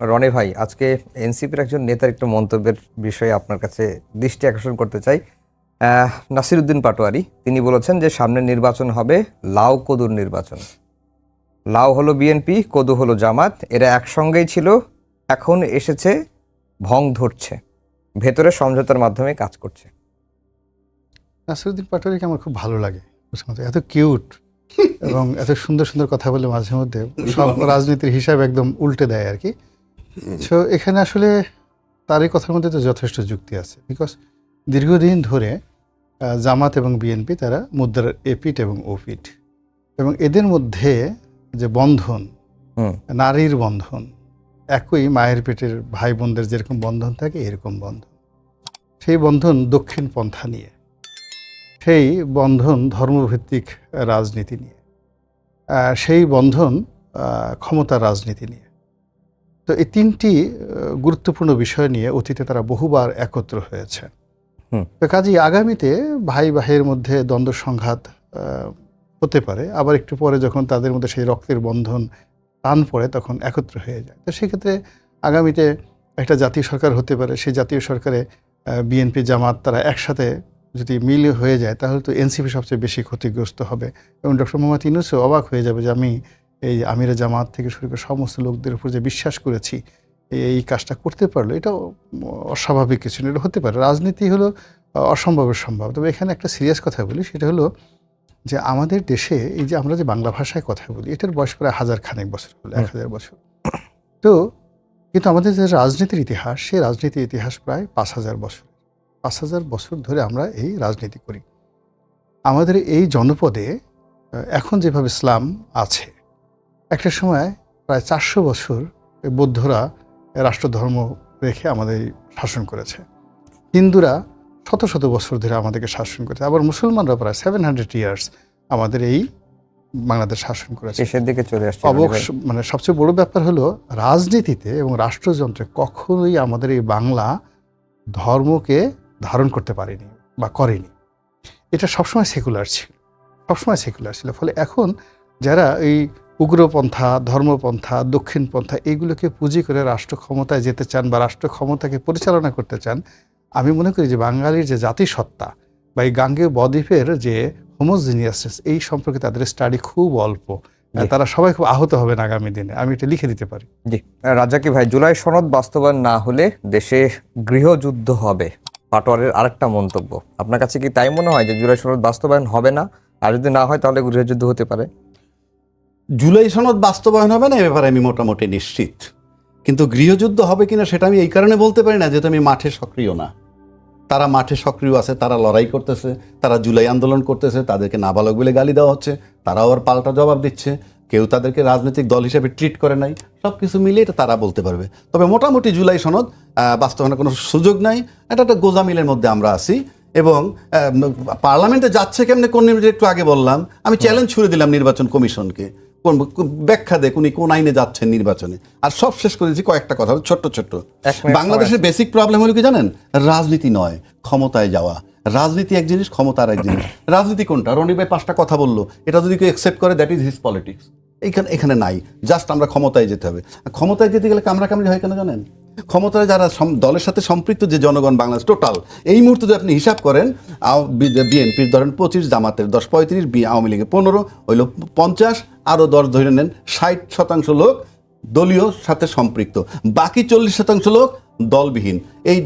রনি ভাই আজকে এনসিপির একজন নেতার একটু মন্তব্যের বিষয়ে আপনার কাছে দৃষ্টি আকর্ষণ করতে চাই। নাসিরুদ্দিন পাটোয়ারি তিনি বলেছেন যে সামনে নির্বাচন হবে লাউ কদুর নির্বাচন। লাউ হলো বিএনপি কদু হলো জামাত এরা একসঙ্গেই ছিল এখন এসেছে ভং ধরছে ভেতরে সমঝোতার মাধ্যমে কাজ করছে। নাসিরুদ্দিন পাটোয়ারিকে আমার খুব ভালো লাগে এত কিউট এবং এত সুন্দর সুন্দর কথা বলে মাঝে মধ্যে সব রাজনীতির হিসাব একদম উল্টে দেয় আর কি। সো এখানে আসলে তার এই কথার মধ্যে তো যথেষ্ট যুক্তি আছে। বিকজ দীর্ঘদিন ধরে জামাত এবং বিএনপি তারা মুদ্রার এপিট এবং ওপিট এবং এদের মধ্যে যে বন্ধন নারীর বন্ধন একই মায়ের পেটের ভাই বোনদের যেরকম বন্ধন থাকে এরকম বন্ধন। সেই বন্ধন দক্ষিণ পন্থা নিয়ে সেই বন্ধন ধর্মভিত্তিক রাজনীতি নিয়ে সেই বন্ধন আহ, ক্ষমতার রাজনীতি নিয়ে। তো এই তিনটি গুরুত্বপূর্ণ বিষয় নিয়ে অতীতে তারা বহুবার একত্র হয়েছে। তো কাজেই আগামীতে ভাই ভাইয়ের মধ্যে দ্বন্দ্ব সংঘাত হতে পারে। আবার একটু পরে যখন তাদের মধ্যে সেই রক্তের বন্ধন টান পড়ে তখন একত্র হয়ে যায়। তো সেক্ষেত্রে আগামীতে একটা জাতীয় সরকার হতে পারে। সেই জাতীয় সরকারে বিএনপি জামাত তারা একসাথে যদি মিল হয়ে যায় তাহলে তো এনসিপি সবচেয়ে বেশি ক্ষতিগ্রস্ত হবে। এবং ডক্টর মোহাম্মদ ইউনুসও অবাক হয়ে যাবে যে আমি এই আমিরে জামাত থেকে শুরু করে সমস্ত লোকদের উপর যে বিশ্বাস করেছি এই- কাজটা করতে পারল এটাও অস্বাভাবিক কিছু না এটা হতে পারে। রাজনীতি হলো অসম্ভবের সম্ভব তবে এখানে একটা সিরিয়াস কথা বলি সেটা হলো যে আমাদের দেশে এই যে আমরা যে বাংলা ভাষায় কথা বলি এটার বয়স প্রায় হাজার খানেক বছর হলো এক হাজার বছর। তো কিন্তু আমাদের যে রাজনীতির ইতিহাস সেই রাজনীতির ইতিহাস প্রায় পাঁচ হাজার বছর। পাঁচ হাজার বছর ধরে আমরা এই রাজনীতি করি। আমাদের এই জনপদে এখন যেভাবে ইসলাম আছে একটা সময় প্রায় চারশো বছর বৌদ্ধরা রাষ্ট্রধর্ম রেখে আমাদের শাসন করেছে। হিন্দুরা শত শত বছর ধরে আমাদেরকে শাসন করেছে। আবার মুসলমানরা প্রায় সেভেন হান্ড্রেড ইয়ার্স আমাদের এই বাংলাদেশ শাসন করেছে। শেষের দিকে চলে আসছে অবশ্য মানে সবচেয়ে বড় ব্যাপার হলো রাজনীতিতে এবং রাষ্ট্রযন্ত্রে কখনোই আমাদের এই বাংলা ধর্মকে ধারণ করতে পারেনি বা করেনি। এটা সবসময় সেকুলার ছিল। সবসময় সেকুলার ছিল। ফলে এখন যারা এই উগ্রপন্থা ধর্মপন্থা দক্ষিণপন্থা এইগুলোকে পুঁজি করে রাষ্ট্র ক্ষমতায় যেতে চান বা রাষ্ট্র ক্ষমতাকে পরিচালনা করতে চান আমি মনে করি যে বাঙালির যে জাতিসত্তা বা এই গাঙ্গেয় বদ্বীপের যে হোমোজিনিয়াসনেস এই সম্পর্কে তাদের স্টাডি খুব অল্প। তারা সবাই খুব আহত হবেন আগামী দিনে। আমি এটা লিখে দিতে পারি। জি। রাজাকি ভাই জুলাই সনদ বাস্তবায়ন না হলে দেশে গৃহযুদ্ধ হবে। পাটোয়ারের আরেকটা মন্তব্য। আপনার কাছে কি তাই মনে হয় যে জুলাই সনদ বাস্তবায়ন হবে না? আর যদি না হয় তাহলে গৃহযুদ্ধ হতে পারে? জুলাই সনদ বাস্তবায়ন হবে না, এ ব্যাপারে আমি মোটামুটি নিশ্চিত। কিন্তু গৃহযুদ্ধ হবে কিনা সেটা আমি এই কারণে বলতে পারি না, যেহেতু আমি মাঠে সক্রিয় না। তারা মাঠে সক্রিয় আছে, তারা লড়াই করতেছে, তারা জুলাই আন্দোলন করতেছে, তাদেরকে নাবালক বলে গালি দেওয়া হচ্ছে, তারাও আবার পাল্টা জবাব দিচ্ছে, কেউ তাদেরকে রাজনৈতিক দল হিসেবে ট্রিট করে নাই সব কিছু মিলিয়ে এটা তারা বলতে পারবে। তবে মোটামুটি জুলাই সনদ বাস্তবায়নের কোনো সুযোগ নাই, এটা একটা গোজামিলের মধ্যে আমরা আছি। এবং পার্লামেন্টে যাচ্ছে কেমনে কোন একটু আগে বললাম আমি চ্যালেঞ্জ ছুড়ে দিলাম নির্বাচন কমিশনকে। কোন ব্যাখ্যা দেখ উনি কোন আইনে যাচ্ছেন নির্বাচনে। আর সব শেষ করে দিচ্ছি কয়েকটা কথা ছোট্ট ছোট্ট। বাংলাদেশের বেসিক প্রবলেম হলো কি জানেন? রাজনীতি নয় ক্ষমতায় যাওয়া। রাজনীতি এক জিনিস ক্ষমতা আর এক জিনিস। রাজনীতি কোনটা? রনি ভাই পাঁচটা কথা বলল এটা যদি কেউ একসেপ্ট করে দ্যাট ইজ হিজ পলিটিক্স এইখানে এখানে নাই জাস্ট আমরা ক্ষমতায় যেতে হবে। ক্ষমতায় যেতে গেলে কামড়া কামড়ি হয় কেন জানেন? ক্ষমতায় যারা দলের সাথে সম্পৃক্ত যে জনগণ বাংলাদেশ টোটাল, এই মুহূর্তে যদি আপনি হিসাব করেন বিএনপির ধরেন পঁচিশ, জামাতের দশ, পঁয়ত্রিশ, বি আওয়ামী লীগের পনেরো হইল পঞ্চাশ, আরও দশ ধরে নেন, ষাট শতাংশ লোক দলীয় সাথে সম্পৃক্ত। বাকি চল্লিশ শতাংশ লোক দলবিহীন। এই,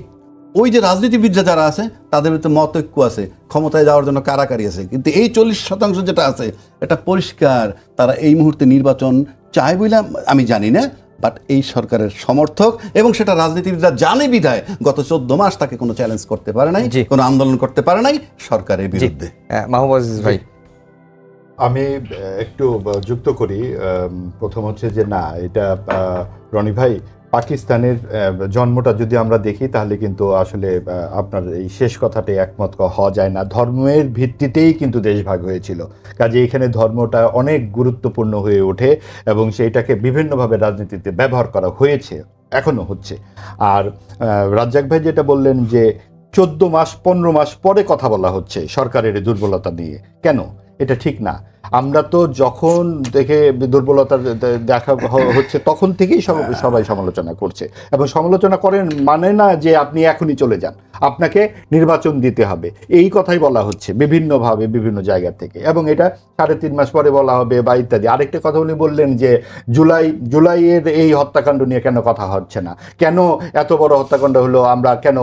ওই যে রাজনীতিবিদরা যারা আছে, তাদের ভিতরে মতৈক্য আছে, ক্ষমতায় যাওয়ার জন্য কারাকারি আছে। কিন্তু এই চল্লিশ শতাংশ যেটা আছে, এটা পরিষ্কার, তারা এই মুহূর্তে নির্বাচন চায় বলে আমি জানি না। বাট এই সরকারের সমর্থক এবং সেটা রাজনীতিবিদরা জানে বিধায় গত চোদ্দ মাস তাকে কোনো চ্যালেঞ্জ করতে পারে নাই। কোনো আন্দোলন করতে পারে নাই সরকারের বিরুদ্ধে। মাহবুব ভাই। আমি একটু যুক্ত করি প্রথম হচ্ছে যে না এটা আহ, রনি ভাই পাকিস্তানের জন্মটা যদি আমরা দেখি, তাহলে কিন্তু আসলে আপনার এই শেষ কথাতে একমত হওয়া যায় না। ধর্মের ভিত্তিতেই কিন্তু দেশভাগ হয়েছিল। কাজে এখানে ধর্মটা অনেক গুরুত্বপূর্ণ হয়ে ওঠে এবং সেইটাকে বিভিন্নভাবে রাজনীতিতে ব্যবহার করা হয়েছে এখনও হচ্ছে। আর রাজ্জাক ভাই যেটা বললেন যে, চোদ্দ মাস, পনেরো মাস পরে কথা বলা হচ্ছে সরকারের দুর্বলতা নিয়ে। কেন? এটা ঠিক না। আমরা তো যখন দেখে দুর্বলতা দেখা হচ্ছে তখন থেকেই সবাই সমালোচনা করছে। এবং সমালোচনা করেন মানে না যে আপনি এখনই চলে যান। আপনাকে নির্বাচন দিতে হবে। এই কথাই বলা হচ্ছে বিভিন্নভাবে বিভিন্ন জায়গা থেকে। এবং এটা সাড়ে তিন মাস পরে বলা হবে বা ইত্যাদি। আরেকটা কথা উনি বললেন যে জুলাই জুলাইয়ের এই হত্যাকাণ্ড নিয়ে কেন কথা হচ্ছে না? কেন এত বড় হত্যাকাণ্ড হলো? আমরা কেন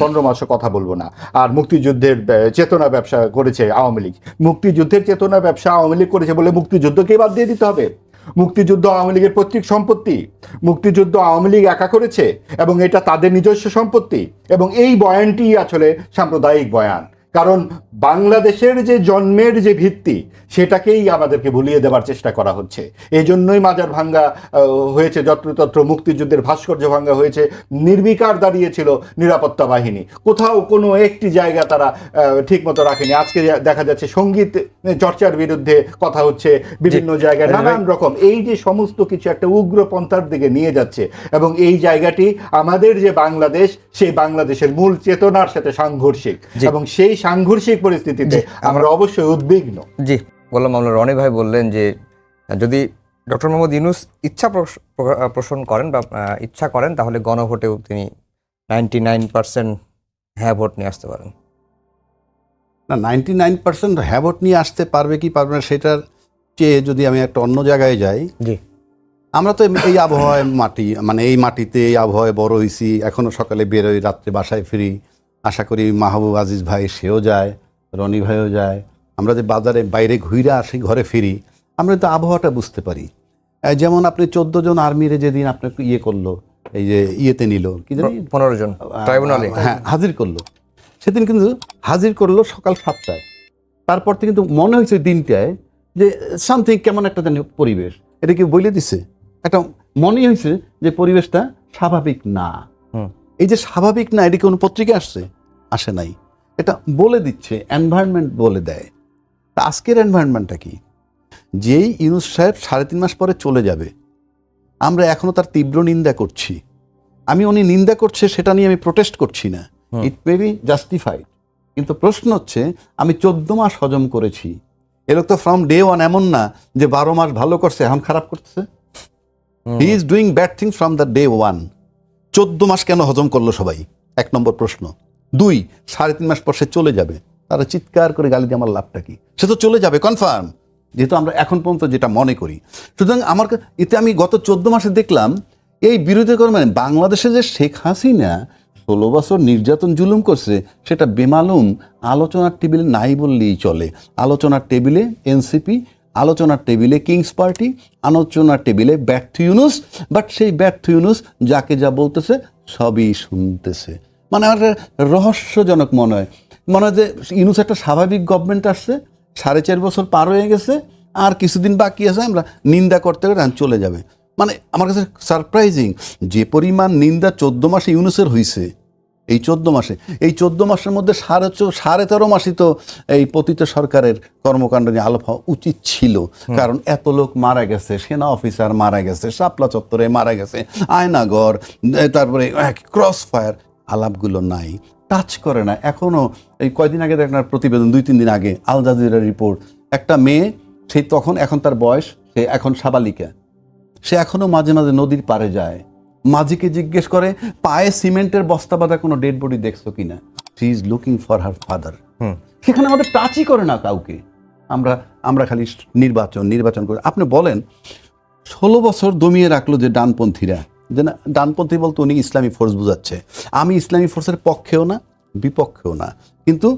পনেরো মাসও কথা বলব না? আর মুক্তিযুদ্ধের চেতনা ব্যবসা করেছে আওয়ামী লীগ। মুক্তিযুদ্ধের চেতনা ব্যবসা আওয়ামী লীগ করেছে বলে মুক্তিযুদ্ধকে বাদ দিয়ে দিতে হবে। মুক্তিযুদ্ধ আওয়ামী লীগের পৈতৃক সম্পত্তি, মুক্তিযুদ্ধ আওয়ামী লীগ একা করেছে এবং এটা তাদের নিজস্ব সম্পত্তি এবং এই বয়ানটি আসলে সাম্প্রদায়িক বয়ান। কারণ বাংলাদেশের যে জন্মের যে ভিত্তি সেটাকেই আমাদেরকে ভুলিয়ে দেওয়ার চেষ্টা করা হচ্ছে। এই জন্যই মাজার ভাঙ্গা হয়েছে যত্রতত্র মুক্তিযুদ্ধের ভাস্কর্য ভাঙ্গা হয়েছে নির্বিকার দাঁড়িয়েছিল নিরাপত্তা বাহিনী। কোথাও কোনো একটি জায়গা তারা ঠিক মতো রাখেনি। আজকে দেখা যাচ্ছে সংগীত চর্চার বিরুদ্ধে কথা হচ্ছে বিভিন্ন জায়গায় নানান রকম। এই যে সমস্ত কিছু একটা উগ্র পন্থার দিকে নিয়ে যাচ্ছে এবং এই জায়গাটি আমাদের যে বাংলাদেশ সেই বাংলাদেশের মূল চেতনার সাথে সাংঘর্ষিক। এবং সেই সাংঘর্ষিক পরিস্থিতিতে আমরা অবশ্যই উদ্বিগ্ন। জি গোলাম মামলা রনি ভাই বললেন যে যদি ডক্টর মোহাম্মদ ইউনুস ইচ্ছা পোষণ করেন বা ইচ্ছা করেন তাহলে গণভোটেও তিনি নাইনটি নাইন পার্সেন্ট হ্যাঁ ভোট নিয়ে আসতে পারেন। না নাইনটি নাইন পার্সেন্ট হ্যাবট নিয়ে আসতে পারবে কি পারবে না সেটার চেয়ে যদি আমি একটা অন্য জায়গায় যাই জি। আমরা তো এই আবহাওয়ায় মাটি মানে এই মাটিতে এই আবহাওয়ায় বড় হয়েছি এখনও সকালে বেরোই রাত্রে বাসায় ফিরি আশা করি মাহবুব আজিজ ভাই সেও যায়। রনি ভাইও যায়। আমরা যে বাজারে বাইরে ঘুরে আসি ঘরে ফিরি আমরা তো আবহাওয়াটা বুঝতে পারি। যেমন আপনি চোদ্দ জন আর্মিরে যেদিন আপনাকে ইয়ে করল এই যে ইয়েতে নিল কি জানি? পনেরো জন ট্রাইব্যুনালে হ্যাঁ হাজির করল। সেদিন কিন্তু হাজির করল সকাল সাতটায়। তারপর থেকে কিন্তু মনে হয়েছে দিনটায় যে সামথিং কেমন একটা জানি পরিবেশ। এটা কি বলে দিছে? একটা মনে হয়েছে যে পরিবেশটা স্বাভাবিক না। এই যে স্বাভাবিক না এটা কোনো পত্রিকা আসছে? আসে নাই। এটা বলে দিচ্ছে এনভায়রনমেন্ট বলে দেয়। তা আজকের এনভায়রনমেন্টটা কি? যেই ইউনুস সাহেব সাড়ে তিন মাস পরে চলে যাবে আমরা এখনও তার তীব্র নিন্দা করছি। আমি উনি নিন্দা করছে সেটা নিয়ে আমি প্রোটেস্ট করছি না। ইট মে বি জাস্টিফাইড কিন্তু প্রশ্ন হচ্ছে আমি চোদ্দ মাস হজম করেছি। এ লোক তো ফ্রম ডে ওয়ান এমন না যে বারো মাস ভালো করছে এখন খারাপ করতেছে। He is doing bad things from the day one চোদ্দ মাস কেন হজম করল সবাই? এক নম্বর প্রশ্ন। দুই, সাড়ে তিন মাস পর সে চলে যাবে। তারা চিৎকার করে গালি দিয়ে, আমার লাভটা কি? সে তো চলে যাবে কনফার্ম যেহেতু আমরা এখন পর্যন্ত যেটা মনে করি। সুতরাং আমার এতে আমি গত চোদ্দ মাসে দেখলাম, এই বিরোধী করে মানে বাংলাদেশে যে শেখ হাসিনা ষোলো বছর নির্যাতন জুলুম করছে, সেটা বেমালুম আলোচনার টেবিলে নাই বললেই চলে। আলোচনার টেবিলে এনসিপি আলোচনার টেবিলে কিংস পার্টি আলোচনার টেবিলে ব্যর্থ ইউনুস বাট সেই ব্যর্থ ইউনুস যাকে যা বলতেছে সবই শুনতেছে। মানে আমার রহস্যজনক মনে হয়। মনে হয় যে ইউনুস একটা স্বাভাবিক গভর্নমেন্ট আসছে সাড়ে চার বছর পার হয়ে গেছে আর কিছুদিন বাকি আছে আমরা নিন্দা করতে করে আর চলে যাবে। মানে আমার কাছে সারপ্রাইজিং যে পরিমাণ নিন্দা চোদ্দ মাসে ইউনুসের হয়েছে এই চোদ্দ মাসে। এই চোদ্দ মাসের মধ্যে সাড়ে সাড়ে তেরো মাসই তো এই পতিত সরকারের কর্মকাণ্ড নিয়ে আলোপ হওয়া উচিত ছিল। কারণ এত লোক মারা গেছে সেনা অফিসার মারা গেছে শাপলা চত্বরে মারা গেছে আয়নাগর তারপরে ক্রস ফায়ার আলাপগুলো নাই টাচ করে না। এখনও এই কয়দিন আগে দেখলাম প্রতিবেদন দুই তিন দিন আগে আল জাজিরা রিপোর্ট একটা মেয়ে সেই তখন এখন তার বয়স সে এখন সাবালিকা। সে এখনও মাঝে মাঝে নদীর পাড়ে যায়। মাঝিকে জিজ্ঞেস করে পায়ে সিমেন্টের বস্তা বাঁধা কোনো ডেড বডি দেখছ কিনা? She is looking for her father সেখানে আমাদের টাচই করে না কাউকে। আমরা আমরা খালি নির্বাচন নির্বাচন করে। আপনি বলেন ষোলো বছর দমিয়ে রাখল যে ডানপন্থীরা। যে না ডানপন্থী বলতে উনি ইসলামী ফোর্স বুঝাচ্ছে। আমি ইসলামী ফোর্সের পক্ষেও না বিপক্ষেও না। কিন্তু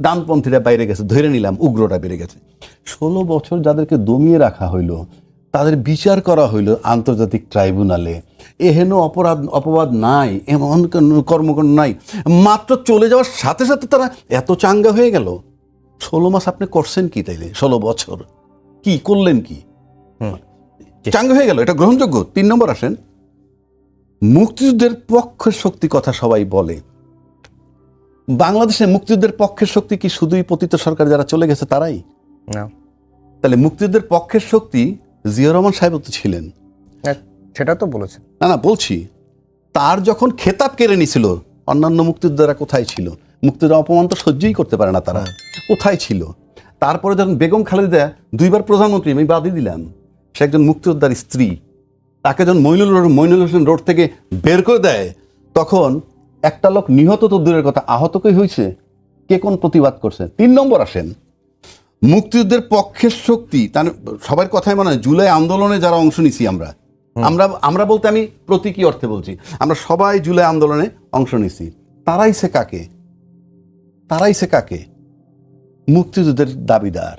ডানপন্থীরা বাইরে গেছে ধরে নিলাম উগ্রটা বেড়ে গেছে। ষোলো বছর যাদেরকে দমিয়ে রাখা হইল তাদের বিচার করা হইল আন্তর্জাতিক ট্রাইব্যুনালে। এহেন অপরাধ অপবাদ নাই এমন কোনো কর্মকাণ্ড নাই। মাত্র চলে যাওয়ার সাথে সাথে তারা এত চাঙ্গা হয়ে গেল। ষোলো মাস আপনি করছেন কি তাইলে? ষোলো বছর। কি করলেন কি। চাঙ্গা হয়ে গেল এটা গ্রহণযোগ্য? তিন নম্বর আসেন। মুক্তিযুদ্ধের পক্ষের শক্তি কথা সবাই বলে। বাংলাদেশে মুক্তিযুদ্ধের পক্ষের শক্তি কি শুধুই পতিত সরকার যারা চলে গেছে তারাই? না। তাহলে মুক্তিযুদ্ধের পক্ষের শক্তি জিয়া রহমান সাহেব তো ছিলেন। হ্যাঁ, সেটা তো বলেছেন। না না বলছি তার যখন খেতাব কেড়ে নিছিল অন্যান্য মুক্তিযোদ্ধারা কোথায় ছিল? মুক্তিযোদ্ধা অপমান তো সহ্যই করতে পারে না তারা। কোথায় ছিল? তারপরে যখন বেগম খালেদা দুইবার প্রধানমন্ত্রী আমি বাদই দিলাম। সে একজন মুক্তিযোদ্ধার স্ত্রী। তাকে যখন মইনুল রোড মইনুল হোসেন রোড থেকে বের করে দেয় তখন একটা লোক নিহত তো দূরের কথা আহতকেই হয়েছে কে কোন প্রতিবাদ করছে? তিন নম্বর আসেন। মুক্তিযুদ্ধের পক্ষের শক্তি তার সবার কথাই মনে হয় জুলাই আন্দোলনে যারা অংশ নিছি আমরা আমরা আমরা বলতে আমি প্রতীকী অর্থে বলছি আমরা সবাই জুলাই আন্দোলনে অংশ নিছি। তারাই সে কাকে? তারাই সে কাকে? মুক্তিযুদ্ধের দাবিদার।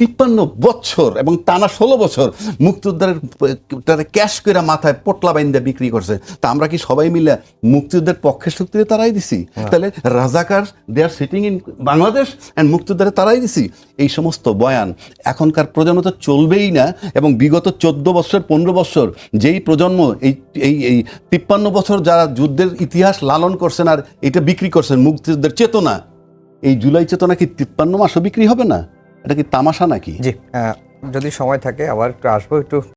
তিপ্পান্ন বছর এবং টানা ষোলো বছর মুক্তিযোদ্ধারের তারা ক্যাশ করে মাথায় পোটলা বাইন্দা বিক্রি করছে। তা আমরা কি সবাই মিলে মুক্তিযুদ্ধের পক্ষের শক্তিতে তারাই দিছি? তাহলে রাজাকার they are sitting in Bangladesh and মুক্তিযোদ্ধারে তারাই দিছি। এই সমস্ত বয়ান এখনকার প্রজন্ম তো চলবেই না এবং বিগত চোদ্দ বছর পনেরো বছর যেই প্রজন্ম এই এই এই তিপ্পান্ন বছর যারা যুদ্ধের ইতিহাস লালন করছেন আর এটা বিক্রি করছেন মুক্তিযুদ্ধের চেতনা এই জুলাই চেতনা কি তিপ্পান্ন মাসও বিক্রি হবে না? এটা কি তামাশা নাকি? জি যদি সময় থাকে আবার একটু আসব একটু